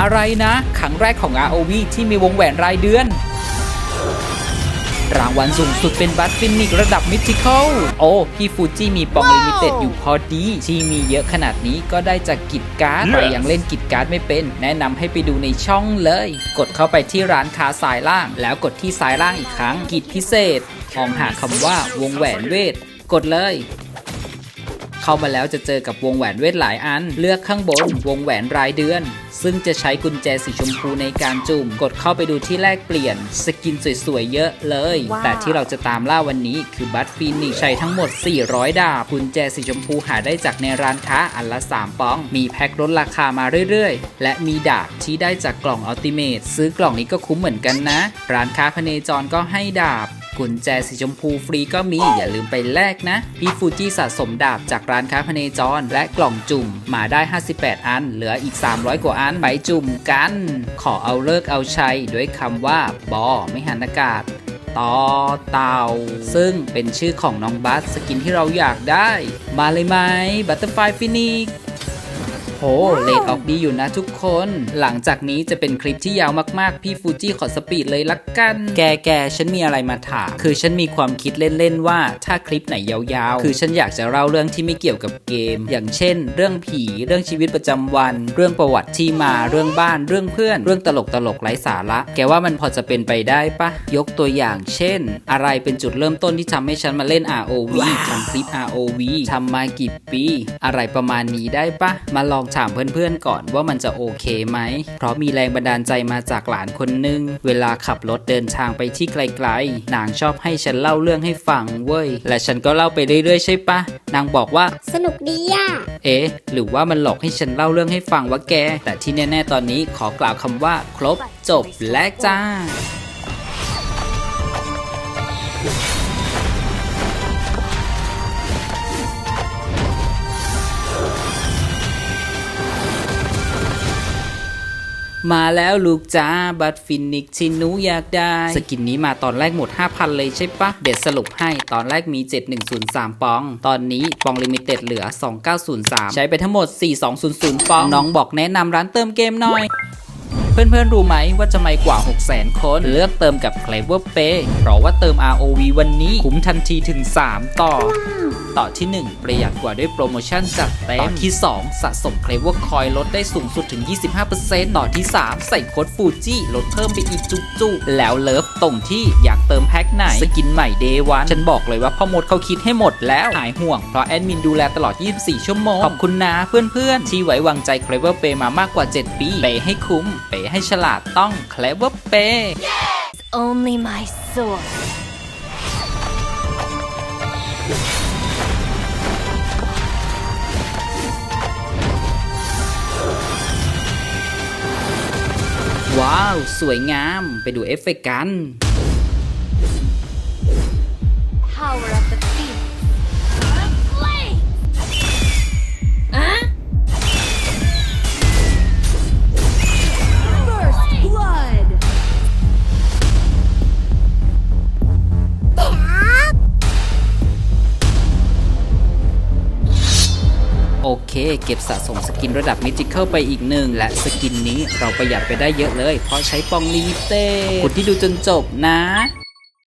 อะไรนะครั้งแรกของ ROV ที่มีวงแหวนรายเดือน รางวัลสูงสุดเป็นบัตฟินิกระดับมิทิคอลโอ้พี่ฟูจิมีปองลิมิเต็ดอยู่พอดี ที่มีเยอะขนาดนี้ก็ได้จากกิจการ์ดใครยังเล่นกิจการ์ดไม่เป็น แนะนำให้ไปดูในช่องเลย กดเข้าไปที่ร้านค้าสายล่าง แล้วกดที่สายล่างอีกครั้ง กิจพิเศษมองหาคำว่าวงแหวนเวท กดเลย เข้ามาแล้วจะเจอกับวงแหวนเวทหลายอัน เลือกข้างบนวงแหวนรายเดือน ซึ่งจะใช้กุญแจสีชมพูในการจุ่ม กดเข้าไปดูที่แลกเปลี่ยน สกินสวยๆเยอะเลยว้าวแต่ที่เราจะตามล่าวันนี้คือบัตฟีนิกใช้ทั้งหมด 400 ดาบกุญแจสีชมพูหาได้จากในร้านค้าอันละ 3ปอง มีแพ็คลดราคามาเรื่อยๆ และมีดาบที่ได้จากกล่องอัลติเมทซื้อกล่องนี้ก็คุ้มเหมือนกันนะ ร้านค้าพเนจรก็ให้ดาบ กุญแจสีชมพูฟรีก็มีอย่าลืมไปแลกนะ พี่ฟูจิสะสมดาบจากร้านค้าพเนจร และกล่องจุ่มมาได้ 58 อัน เหลืออีก 300 กว่าอันไปจุ่มกัน ขอเอาเลิกเอาชัยด้วยคำว่าบอไม่หันอากาศต่อเต่า ซึ่งเป็นชื่อของน้องบัสสกินที่เราอยากได้ มาเลยไหมบัตเตอร์ไฟฟินิกโหเลดออกดีอยู่นะทุกคน หลังจากนี้จะเป็นคลิปที่ยาวมากๆ พี่ฟูจิขอสปีดเลยละกัน แกแกฉันมีอะไรมาถาม คือฉันมีความคิดเล่นๆว่าถ้าคลิปไหนยาวๆ คือฉันอยากจะเล่าเรื่องที่ไม่เกี่ยวกับเกม อย่างเช่น เรื่องผี เรื่องชีวิตประจำวัน เรื่องประวัติที่มา เรื่องบ้าน เรื่องเพื่อน เรื่องตลกตลกไร้สาระ แกว่ามันพอจะเป็นไปได้ปะ ยกตัวอย่าง เช่น อะไรเป็นจุดเริ่มต้นที่ทำให้ฉันมาเล่น ROV ทำคลิป ROV ทำมากี่ปี อะไรประมาณนี้ได้ปะ มาลองถามเพื่อนๆก่อนว่ามันจะโอเคไหม เพราะมีแรงบันดาลใจมาจากหลานคนนึง เวลาขับรถเดินทางไปที่ไกลๆ นางชอบให้ฉันเล่าเรื่องให้ฟังเว้ย และฉันก็เล่าไปเรื่อยๆใช่ปะ นางบอกว่า สนุกดีอะ เอ๊ะ หรือว่ามันหลอกให้ฉันเล่าเรื่องให้ฟังวะแก แต่ที่แน่ๆตอนนี้ขอกล่าวคำว่า ครบจบและจ้า มาแล้วลูกจ้าบัตฟินิกชินนูอยากได้ สกินนี้มาตอนแรกหมด 5,000 เลยใช่ปะเด็ดสรุปให้ตอนแรกมี 7103 ปอง ตอนนี้ปองลิมิเต็ดเหลือ 2903 ใช้ไปทั้งหมด 4200 ปอง น้องบอกแนะนำร้านเติมเกมหน่อย เพื่อนๆ รู้ไหมว่าจะไม่กว่า 600,000 คน เลือกเติมกับ Clever Pay เพราะว่าเติม ROV วันนี้คุ้มทันทีถึง 3 ต่อ ต่อที่ 1 ประหยัดกว่าด้วยโปรโมชั่นจัดเต็ม ต่อที่ 2 สะสม Clever Coin ลดได้สูงสุดถึง 25%ต่อที่ 3 ใส่โค้ดฟูจิลดเพิ่มไปอีกจุกๆ แล้วเลิฟตรงที่อยากเติมแพ็คไหน สกินใหม่ Day 1ฉันบอกเลยว่าพ่อมดเขาคิดให้หมดแล้วหายห่วงเพราะแอดมินดูแลตลอด 24 ชั่วโมงขอบคุณนะเพื่อนๆที่ไว้วางใจ Clever Pay มามากกว่า 7 ปีเปย์ให้คุ้มเปให้ฉลาดต้อง Clever Pay Only my sword. ว้าว สวยงาม ไปดูเอฟเฟกต์กัน เก็บสะสมสกินระดับมิจิเคิลไปอีกหนึ่ง และสกินนี้เราประหยัดไปได้เยอะเลย เพราะใช้ปองลิมิเต้คุณที่ดูจนจบนะ